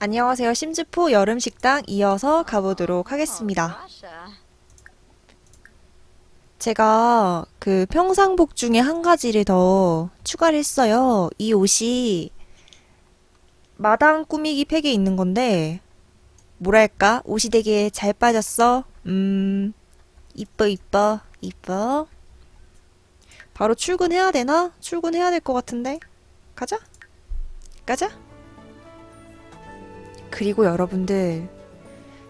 안녕하세요. 심즈포 여름 식당 이어서 가보도록 하겠습니다. 제가 그 평상복 중에 한 가지를 더 추가를 했어요. 이 옷이 마당 꾸미기 팩에 있는 건데 뭐랄까 옷이 되게 잘 빠졌어. 음 이뻐 이뻐 이뻐. 바로 출근해야 되나? 출근해야 될 것 같은데. 가자. 가자. 그리고 여러분들,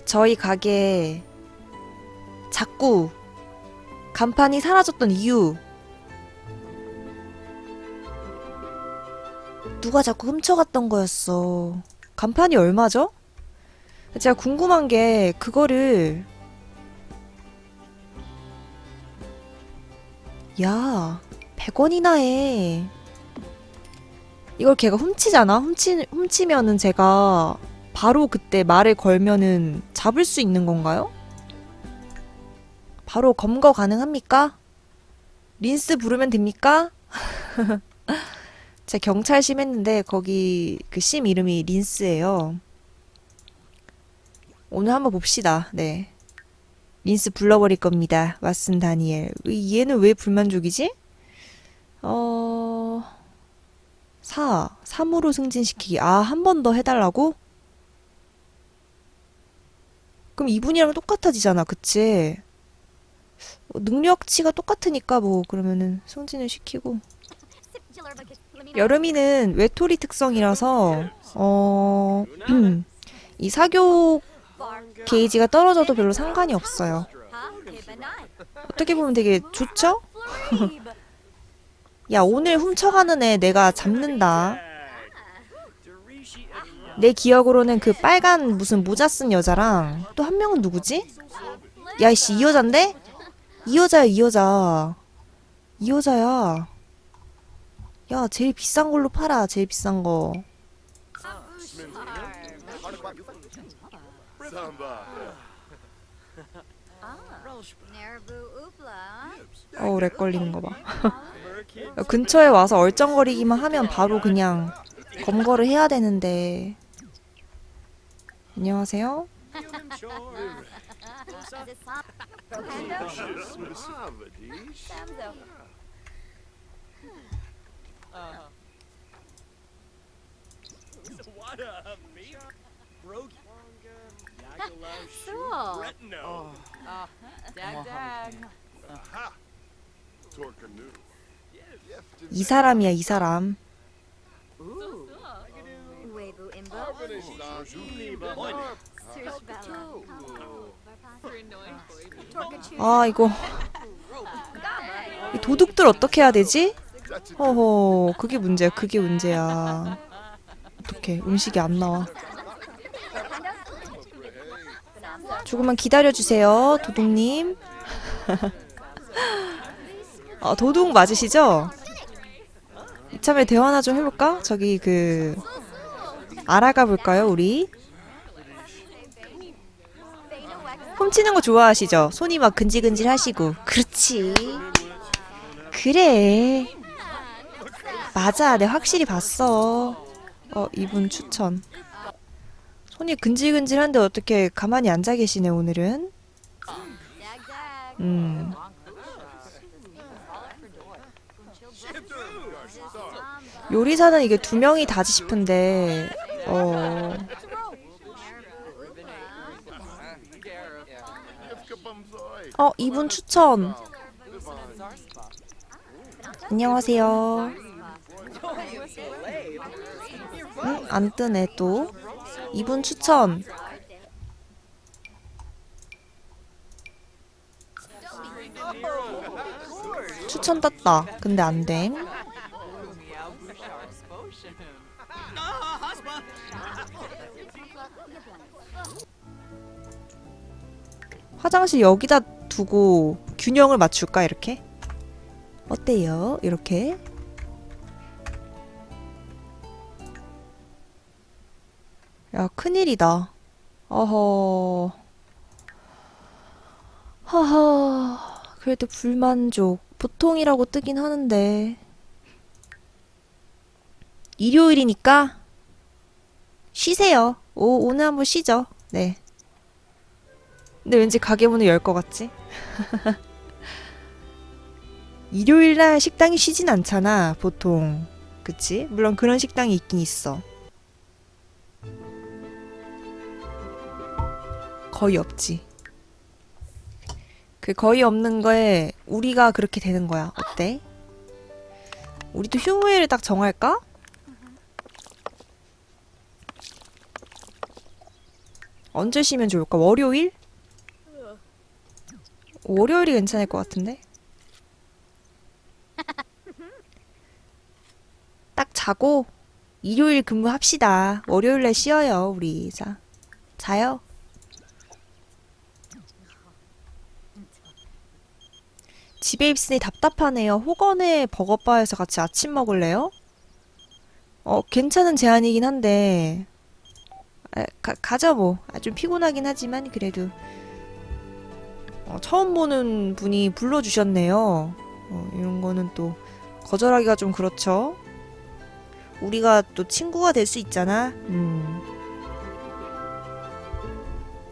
저희 가게 자꾸 간판이 사라졌던 이유. 누가 자꾸 훔쳐갔던 거였어. 간판이 얼마죠? 제가 궁금한 게 그거를 야, 100원이나 해. 이걸 걔가 훔치잖아? 훔치, 훔치면은 제가 바로 그때 말을 걸면은 잡을 수 있는 건가요? 바로 검거 가능합니까? 린스 부르면 됩니까? 제가 경찰 심 했는데 거기 그 심 이름이 린스예요. 오늘 한번 봅시다. 네. 린스 불러버릴 겁니다. 왓슨 다니엘. 의- 얘는 왜 불만족이지? 어... 4. 3으로 승진시키기. 아, 한 번 더 해달라고? 그럼 이분이랑 똑같아지잖아, 그치? 어, 능력치가 똑같으니까 뭐, 그러면은 승진을 시키고. 여름이는 외톨이 특성이라서, 어, 음, 이 사교 게이지가 떨어져도 별로 상관이 없어요. 어떻게 보면 되게 좋죠? 야, 오늘 훔쳐가는 애 내가 잡는다. 내 기억으로는 그 빨간 무슨 모자 쓴 여자랑 또 한 명은 누구지? 야, 이씨, 이 여잔데? 이 여자야, 이 여자. 이 여자야. 야, 제일 비싼 걸로 팔아, 제일 비싼 거. 어우, 렉 걸리는 거 봐. 야, 근처에 와서 얼쩡거리기만 하면 바로 그냥 검거를 해야 되는데. 안녕하세요. 이 사람이야, 이 사람. 아, 이거. 이 도둑들 어떻게 해야 되지? 허허, 그게 문제야, 그게 문제야. 어떡해, 음식이 안 나와. 조금만 기다려주세요, 도둑님. 어, 도둑 맞으시죠? 이참에 대화나 좀 해볼까? 저기 그 알아가 볼까요, 우리? 훔치는 거 좋아하시죠? 손이 막 근질근질 하시고. 그렇지. 그래. 맞아, 내가 확실히 봤어. 어, 이분 추천. 손이 근질근질한데 어떻게 가만히 앉아 계시네, 오늘은? 음. 요리사는 이게 두 명이 다지 싶은데, 어, 어, 이분 추천. 안녕하세요. 응? 안 뜨네, 또. 이분 추천. 추천 떴다. 근데 안 됨. 화장실 여기다 두고 균형을 맞출까 이렇게? 어때요? 이렇게? 야, 큰일이다. 어허. 하하. 그래도 불만족. 보통이라고 뜨긴 하는데. 일요일이니까 쉬세요. 오, 오늘 한번 쉬죠. 네. 근데 왠지 가게 문을 열 것 같지? 일요일 날 식당이 쉬진 않잖아, 보통. 그치? 물론 그런 식당이 있긴 있어. 거의 없지. 그 거의 없는 거에 우리가 그렇게 되는 거야. 어때? 우리도 휴무일을 딱 정할까? 언제 쉬면 좋을까? 월요일? 월요일이 괜찮을 것 같은데? 딱 자고 일요일 근무합시다. 월요일에 쉬어요, 우리. 자, 자요. 집에 있으니 답답하네요. 호건의 버거바에서 같이 아침 먹을래요? 어, 괜찮은 제안이긴 한데, 아, 가, 가죠 뭐. 아, 좀 피곤하긴 하지만 그래도 어, 처음 보는 분이 불러주셨네요. 어, 이런 거는 또 거절하기가 좀 그렇죠. 우리가 또 친구가 될 수 있잖아. 음.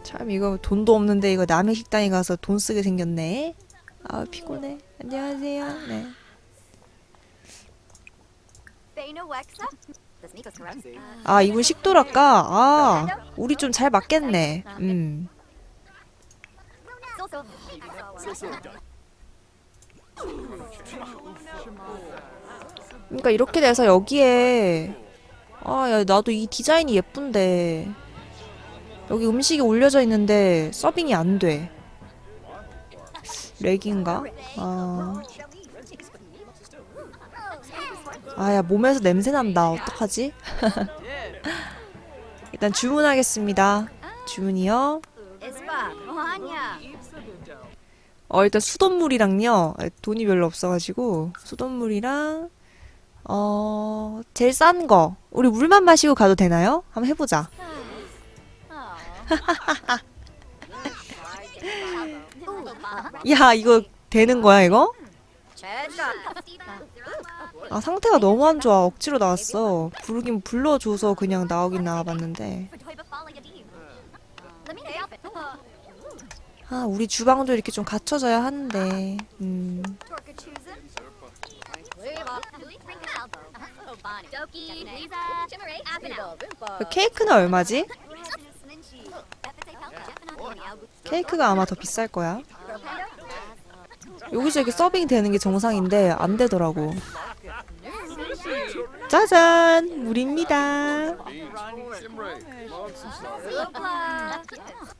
참 이거 돈도 없는데 이거 남의 식당에 가서 돈 쓰게 생겼네. 아 피곤해. 안녕하세요. 네. 아 이분 식도락가. 아 우리 좀 잘 맞겠네. 음. 그러니까 이렇게 돼서 여기에 아, 야, 나도 이 디자인이 예쁜데 여기 음식이 올려져 있는데 서빙이 안 돼. 렉인가? 아, 아, 야, 몸에서 냄새 난다. 어떡하지? 일단 주문하겠습니다. 주문이요. 어, 일단 수돗물이랑요. 아, 돈이 별로 없어가지고 수돗물이랑 어, 제일 싼 거. 우리 물만 마시고 가도 되나요? 한번 해보자. 야, 이거 되는 거야, 이거? 아, 상태가 너무 안 좋아. 억지로 나왔어. 부르긴 불러줘서 그냥 나오긴 나와봤는데. 아, 우리 주방도 이렇게 좀 갖춰져야 하는데. 음. 그 케이크는 얼마지? 케이크가 아마 더 비쌀 거야. 여기서 이렇게 서빙이 되는 게 정상인데 안 되더라고. 짜잔! 물입니다.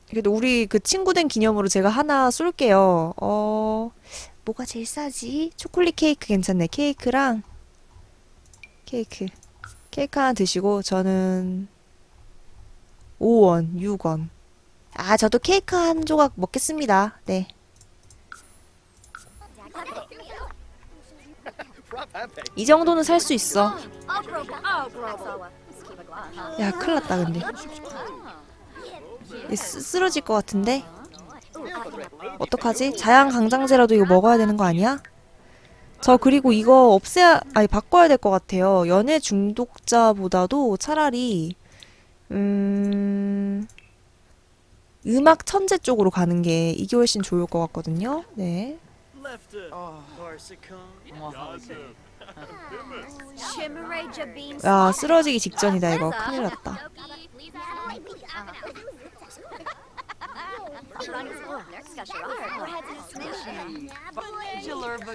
그래도 우리 그 친구 된 기념으로 제가 하나 쏠게요. 어, 뭐가 제일 싸지? 초콜릿 케이크 괜찮네. 케이크랑 케이크. 케이크 하나 드시고 저는 5원, 6원. 아, 저도 케이크 한 조각 먹겠습니다. 네. 이 정도는 살 수 있어. 야, 큰일 났다, 근데. 얘 쓰, 쓰러질 것 같은데? 어떡하지? 자양 강장제라도 이거 먹어야 되는 거 아니야? 저 그리고 이거 없애야, 아니, 바꿔야 될 것 같아요. 연애 중독자보다도 차라리, 음, 음악 천재 쪽으로 가는 게 이게 훨씬 좋을 것 같거든요. 네. 야, 쓰러지기 직전이다, 이거. 큰일 났다.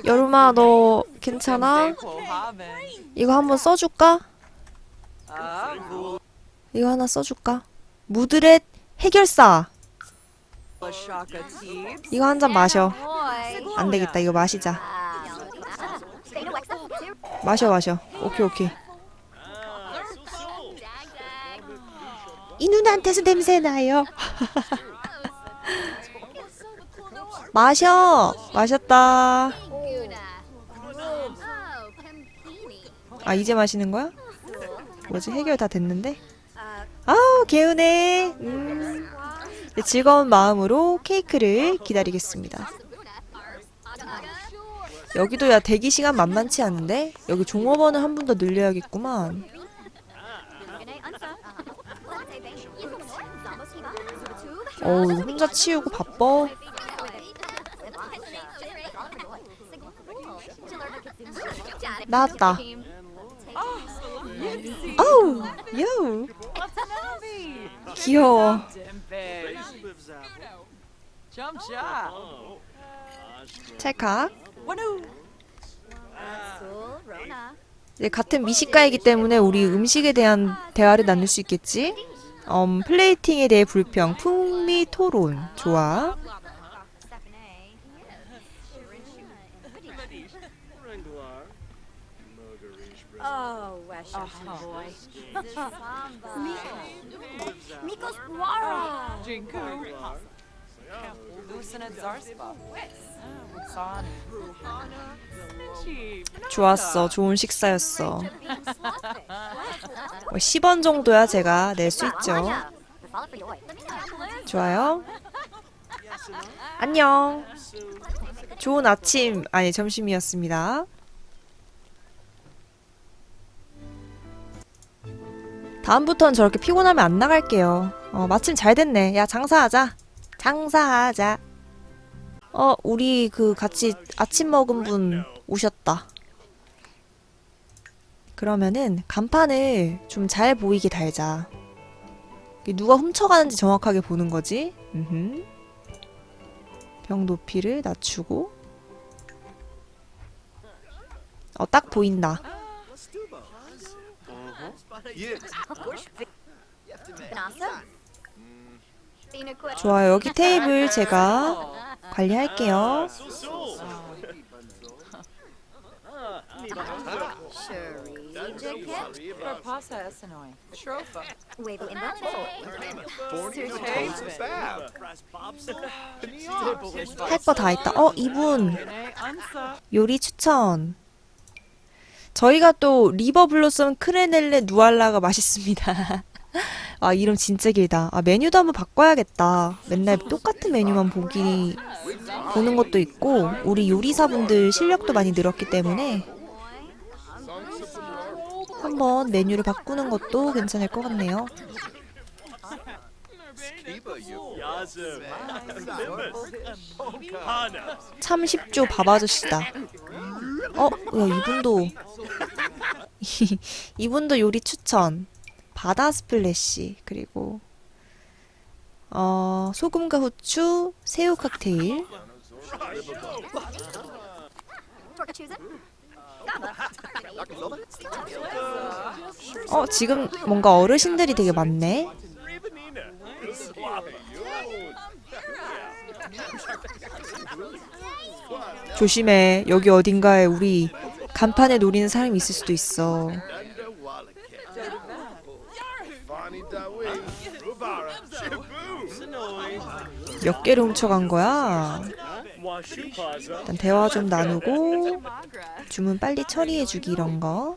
여름아, 너 괜찮아? 이거 한번 써줄까? 이거 하나 써줄까? 무드렛 해결사. 이거 한 잔 마셔. 안 되겠다, 이거 마시자. 마셔, 마셔. 오케이, 오케이. 이 누나한테서 냄새 나요. 마셔. 마셨다. 아, 이제 마시는 거야? 뭐지? 해결 다 됐는데? 아우, 개운해. 음. 네, 즐거운 마음으로 케이크를 기다리겠습니다. 여기도 야 대기 시간 만만치 않은데? 여기 종업원을 한 분 더 늘려야겠구만. 어우, 혼자 치우고 바빠. 나왔다. 어우, 요. 귀여워. 찰칵. 이제 같은 미식가이기 때문에 우리 음식에 대한 대화를 나눌 수 있겠지? 음, 플레이팅에 대해 불평, 풍미 토론. 좋아. Oh, Wesha, Oh. boy. Mikos Guara. Jinku. Lucina Zarspa. 좋았어. 좋은 식사였어. 뭐 10원 정도야 제가 낼 수 있죠. 좋아요. 안녕. 좋은 아침, 아니 점심이었습니다. 다음부턴 저렇게 피곤하면 안 나갈게요. 어, 마침 잘 됐네. 야, 장사하자. 장사하자. 어, 우리 그 같이 아침 먹은 분 오셨다. 그러면은 간판을 좀 잘 보이게 달자. 누가 훔쳐가는지 정확하게 보는 거지. 음흠. 병 높이를 낮추고. 어, 딱 보인다. 좋아요. 여기 테이블 제가 관리할게요. 할 거다 있다. 어, 이분. 요리 추천. 저희가 또 리버 블로썸 크레넬레 누알라가 맛있습니다. 아, 이름 진짜 길다. 아, 메뉴도 한번 바꿔야겠다. 맨날 똑같은 메뉴만 보기 보는 것도 있고 우리 요리사분들 실력도 많이 늘었기 때문에 한번 메뉴를 바꾸는 것도 괜찮을 것 같네요. 30조 밥 아저씨다. 어, 야, 이분도 이분도 요리 추천. 바다 스플래시 그리고 어, 소금과 후추 새우 칵테일. 어, 지금 뭔가 어르신들이 되게 많네. 조심해. 여기 어딘가에 우리 간판에 노리는 사람이 있을 수도 있어. 몇 개를 훔쳐간 거야? 일단 대화 좀 나누고 주문 빨리 처리해주기 이런 거.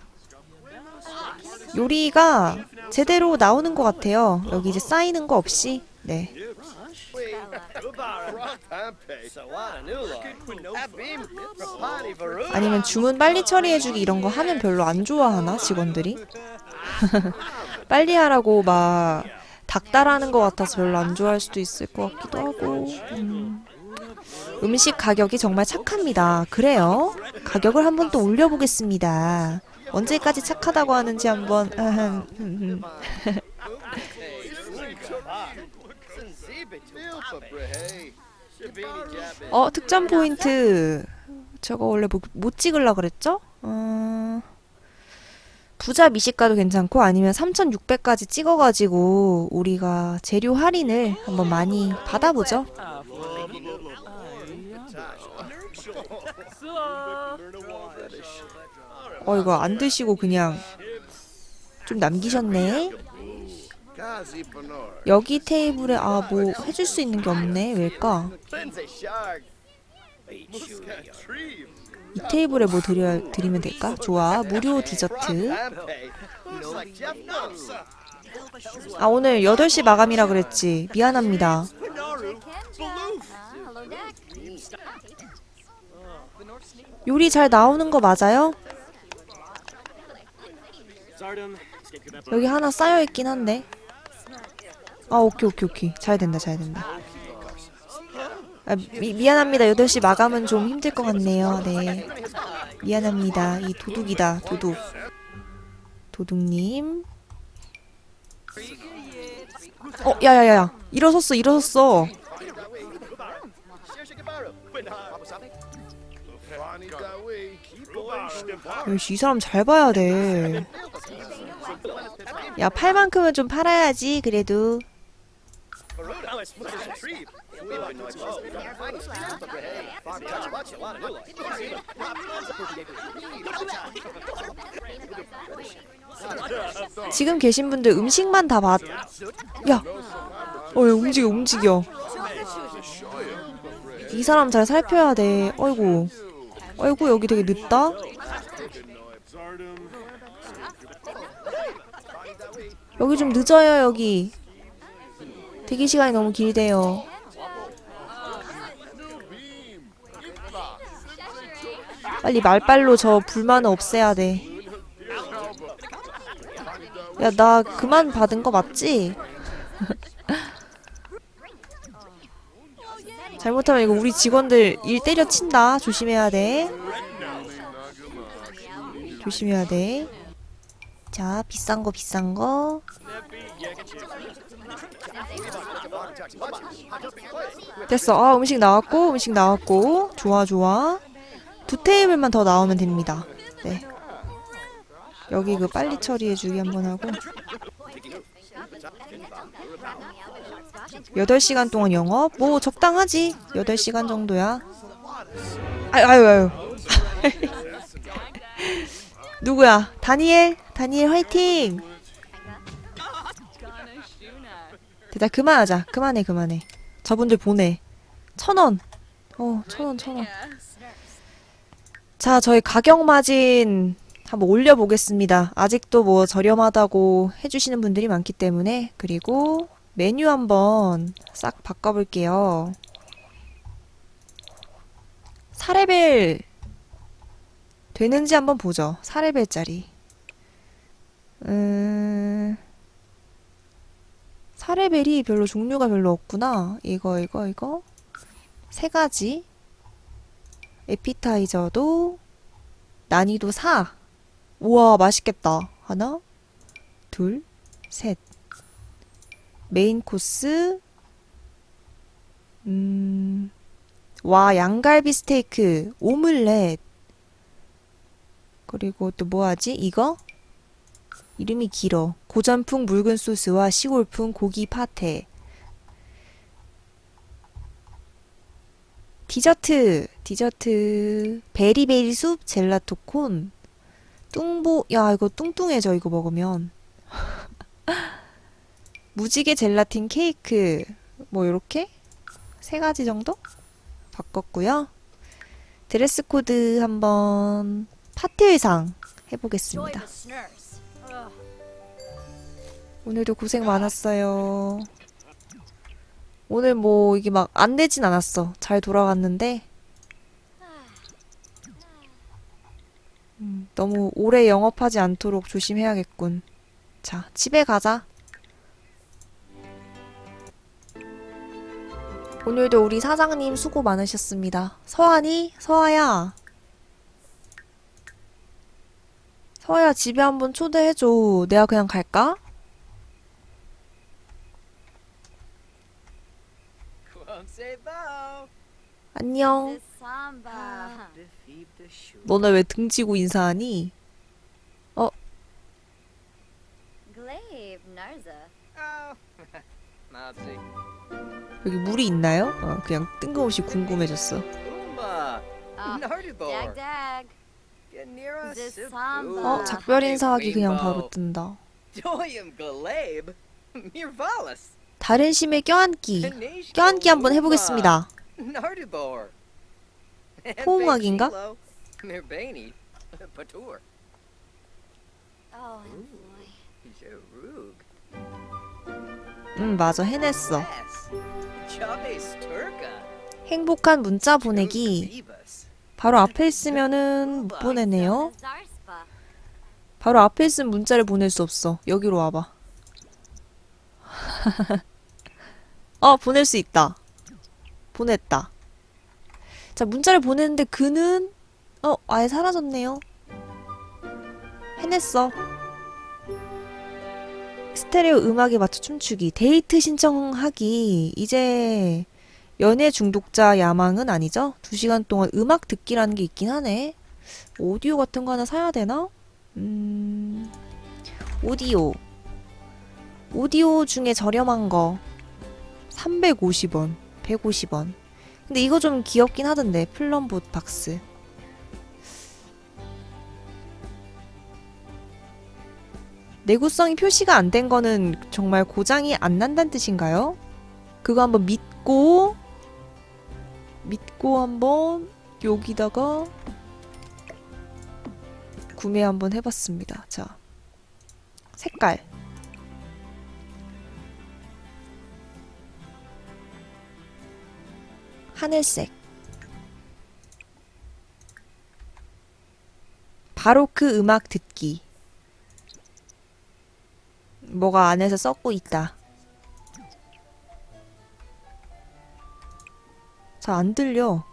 요리가 제대로 나오는 것 같아요. 여기 이제 쌓이는 거 없이. 네. 아니면 주문 빨리 처리해주기 이런 거 하면 별로 안 좋아하나 직원들이? 빨리 하라고 막 닥달하는 것 같아서 별로 안 좋아할 수도 있을 것 같기도 하고. 음. 음식 가격이 정말 착합니다. 그래요? 가격을 한번 또 올려보겠습니다. 언제까지 착하다고 하는지 한번. 어, 특전 포인트. 저거 원래 뭐, 못 찍으려 그랬죠? 어... 부자 미식가도 괜찮고 아니면 3,600까지 찍어가지고 우리가 재료 할인을 한번 많이 받아보죠. 어, 이거 안 드시고 그냥 좀 남기셨네. 여기 테이블에 아, 뭐 해줄 수 있는 게 없네. 왜일까? 이 테이블에 뭐 드려, 드리면 될까? 좋아. 무료 디저트. 아, 오늘 8시 마감이라 그랬지. 미안합니다. 요리 잘 나오는 거 맞아요? 여기 하나 쌓여 있긴 한데. 아, 오케이, 오케이, 오케이. 잘 된다, 잘 된다. 아, 미, 미안합니다. 8시 마감은 좀 힘들 것 같네요. 네. 미안합니다. 이 도둑이다, 도둑. 도둑님. 어, 야야야야. 일어섰어, 일어섰어. 역시 이 사람 잘 봐야 돼. 야, 팔만큼은 좀 팔아야지, 그래도. 지금 계신 분들 음식만 다 봤. 야, 어, 야, 움직여, 움직여. 이 사람 잘 살펴야 돼. 어이구. 어이구, 여기 되게 늦다. 여기 좀 늦어요, 여기. 대기 시간이 너무 길대요. 빨리 말빨로 저 불만을 없애야 돼. 야, 나 그만 받은 거 맞지? 잘못하면 이거 우리 직원들 일 때려친다. 조심해야 돼. 조심해야 돼. 자, 비싼 거, 비싼 거. 됐어. 아, 음식 나왔고, 음식 나왔고. 좋아, 좋아. 두 테이블만 더 나오면 됩니다. 네. 여기 그 빨리 처리해주기 한번 하고. 8시간 동안 영업? 뭐 적당하지. 8시간 정도야. 아유, 아유, 아유. 누구야? 다니엘? 다니엘 화이팅! 됐다, 그만하자. 그만해, 그만해. 저분들 보내. 천 원. 어, 천 원, 천 원. 자, 저희 가격 마진 한번 올려보겠습니다. 아직도 뭐 저렴하다고 해주시는 분들이 많기 때문에. 그리고 메뉴 한번 싹 바꿔볼게요. 4레벨 되는지 한번 보죠. 4레벨짜리. 음... 4레벨이 별로 종류가 별로 없구나. 이거, 이거, 이거. 세 가지. 에피타이저도 난이도 4. 우와, 맛있겠다. 하나, 둘, 셋. 메인 코스. 음, 와, 양갈비 스테이크, 오믈렛. 그리고 또 뭐 하지? 이거? 이름이 길어. 고전풍 묽은 소스와 시골풍 고기 파테. 디저트, 디저트, 베리베리 숲, 젤라토 콘, 뚱보, 야, 이거 뚱뚱해져, 이거 먹으면. 무지개 젤라틴 케이크, 뭐, 요렇게? 세 가지 정도? 바꿨고요. 드레스 코드 한번, 파티 의상 해보겠습니다. 오늘도 고생 많았어요. 오늘 뭐 이게 막 안 되진 않았어. 잘 돌아갔는데 음, 너무 오래 영업하지 않도록 조심해야겠군. 자, 집에 가자. 오늘도 우리 사장님 수고 많으셨습니다. 서한이? 서아야. 서아야, 집에 한번 초대해줘. 내가 그냥 갈까? 안녕. 너네 왜 등지고 인사하니? Oh, Nazi. 여기 물이 있나요? 어, 그냥 뜬금없이 궁금해졌어. Ah. 어, 작별 인사하기 그냥 바로 뜬다. 다른 심에 껴안기. 껴안기 한번 해보겠습니다. Oh. Jerug. 음, 맞아. 해냈어. 행복한 문자 보내기. 바로 앞에 있으면은 못 보내네요. 바로 앞에 있으면 문자를 보낼 수 없어. 여기로 와봐. 어, 보낼 수 있다. 보냈다. 자, 문자를 보냈는데 그는 어, 아예 사라졌네요. 해냈어. 스테레오 음악에 맞춰 춤추기. 데이트 신청하기. 이제 연애 중독자 야망은 아니죠? 두 시간 동안 음악 듣기라는 게 있긴 하네. 오디오 같은 거 하나 사야 되나? 음, 오디오. 오디오 중에 저렴한 거. 350원, 150원. 근데 이거 좀 귀엽긴 하던데. 플럼봇 박스. 내구성이 표시가 안 된 거는 정말 고장이 안 난다는 뜻인가요? 그거 한번 믿고 믿고 한번 여기다가 구매 한번 해봤습니다. 자, 색깔. 하늘색. 바로 그 음악 듣기. 뭐가 안에서 썩고 있다. 잘 안 들려.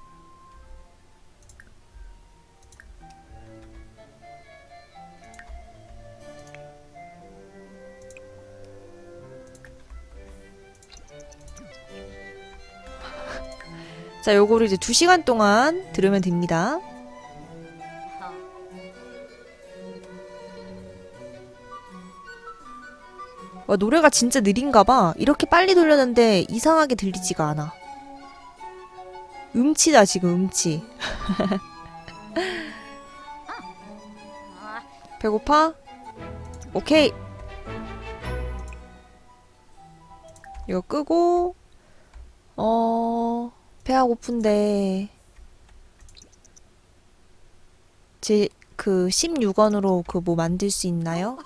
자, 요거를 이제 2시간 동안 들으면 됩니다. 와, 노래가 진짜 느린가 봐. 이렇게 빨리 돌렸는데 이상하게 들리지가 않아. 음치다, 지금 음치. 배고파? 오케이. 이거 끄고, 어, 배가 고픈데, 제, 그, 16원으로 그 뭐 만들 수 있나요?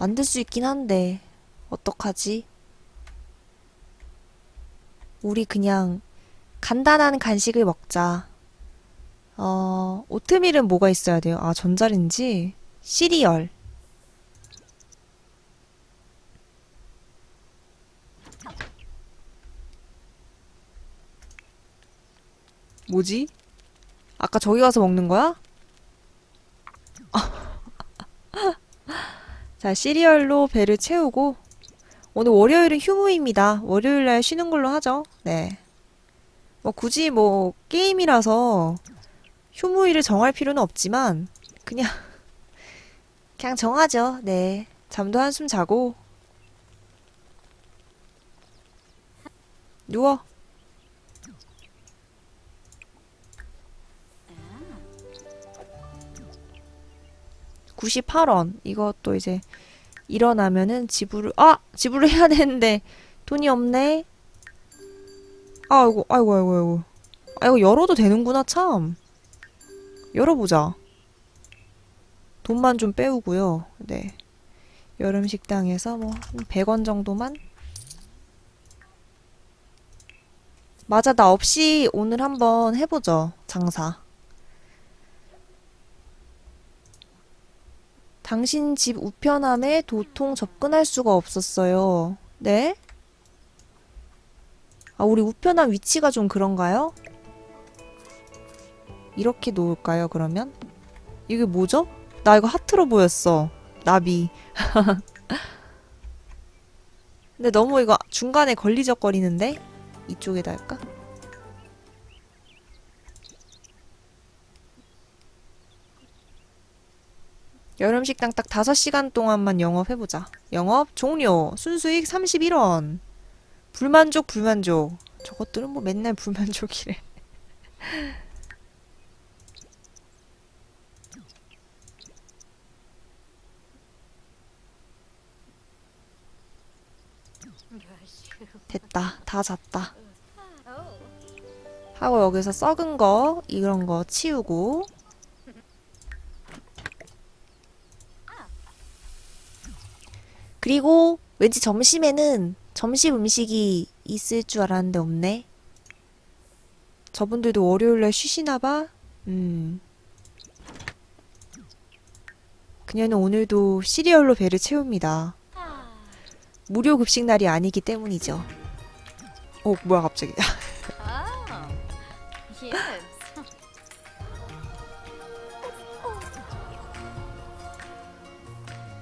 만들 수 있긴 한데, 어떡하지? 우리 그냥 간단한 간식을 먹자. 어, 오트밀은 뭐가 있어야 돼요? 아, 전자레인지? 시리얼. 뭐지? 아까 저기 가서 먹는 거야? 자, 시리얼로 배를 채우고 오늘 월요일은 휴무입니다. 월요일 날 쉬는 걸로 하죠. 네. 뭐 굳이 뭐 게임이라서 휴무일을 정할 필요는 없지만 그냥 그냥 정하죠. 네. 잠도 한숨 자고 누워. (98원) 이것도 이제 일어나면은 지불을 아 지불을 해야 되는데 돈이 없네. 아이고 아이고 아이고 아이고 아이고 열어도 되는구나 참. 열어보자. 돈만 좀 빼우고요. 네. 여름 식당에서 뭐 100원 정도만. 맞아 나 없이 오늘 한번 해보죠 장사. 당신 집 우편함에 도통 접근할 수가 없었어요. 네? 아, 우리 우편함 위치가 좀 그런가요? 이렇게 놓을까요, 그러면? 이게 뭐죠? 나 이거 하트로 보였어. 나비. 근데 너무 이거 중간에 걸리적거리는데? 이쪽에다 할까? 여름 식당 딱 5시간 동안만 영업해보자. 영업 종료. 순수익 31원. 불만족, 불만족. 저것들은 뭐 맨날 불만족이래. 됐다. 다 잤다. 하고 여기서 썩은 거, 이런 거 치우고. 그리고 왠지 점심에는 점심 음식이 있을 줄 알았는데 없네. 저분들도 월요일날 쉬시나 봐? 음. 그녀는 오늘도 시리얼로 배를 채웁니다. 무료 급식 날이 아니기 때문이죠. 어, 뭐야 갑자기.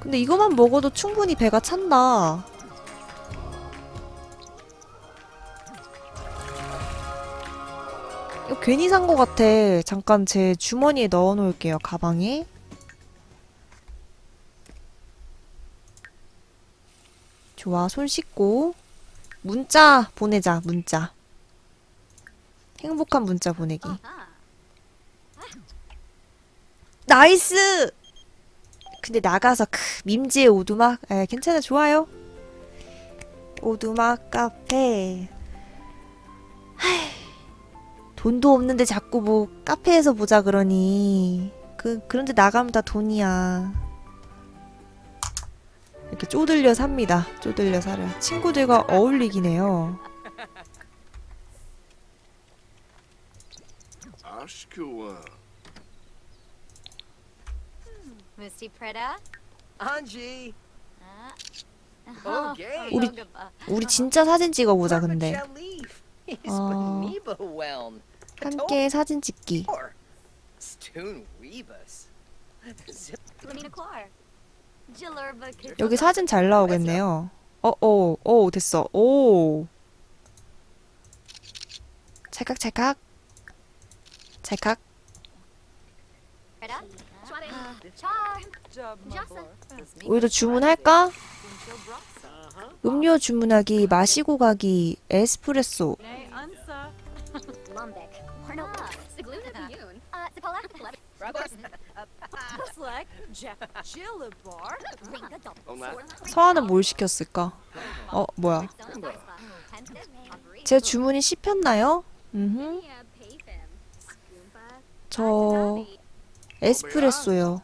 근데 이거만 먹어도 충분히 배가 찬다. 이거 괜히 산 거 같아. 잠깐 제 주머니에 넣어 놓을게요, 가방에. 좋아, 손 씻고. 문자 보내자, 문자. 행복한 문자 보내기. 나이스! 근데 나가서 크, 밈지의 오두막? 에, 괜찮아 좋아요. 오두막 카페. 하이, 돈도 없는데 자꾸 뭐 카페에서 보자 그러니. 그 그런데 나가면 다 돈이야. 이렇게 쪼들려 삽니다. 쪼들려 살아. 친구들과 어울리긴 해요. Ashkua. Misty Preda. Anji. Uh, Okay. 우리-. 우리 진짜 사진 찍어보자 근데 어. 함께 사진 찍기 여기 사진 잘 나오겠네요. 어, 어, 어, 됐어. 오. 찰칵, 찰칵. 찰칵. Preda. Uh. 우리도 주문할까? 음료 주문하기, 마시고 가기, 에스프레소. Uh. 서아는 뭘 시켰을까? 어, 뭐야. 제 주문이 씹혔나요? 음, 저 에스프레소요.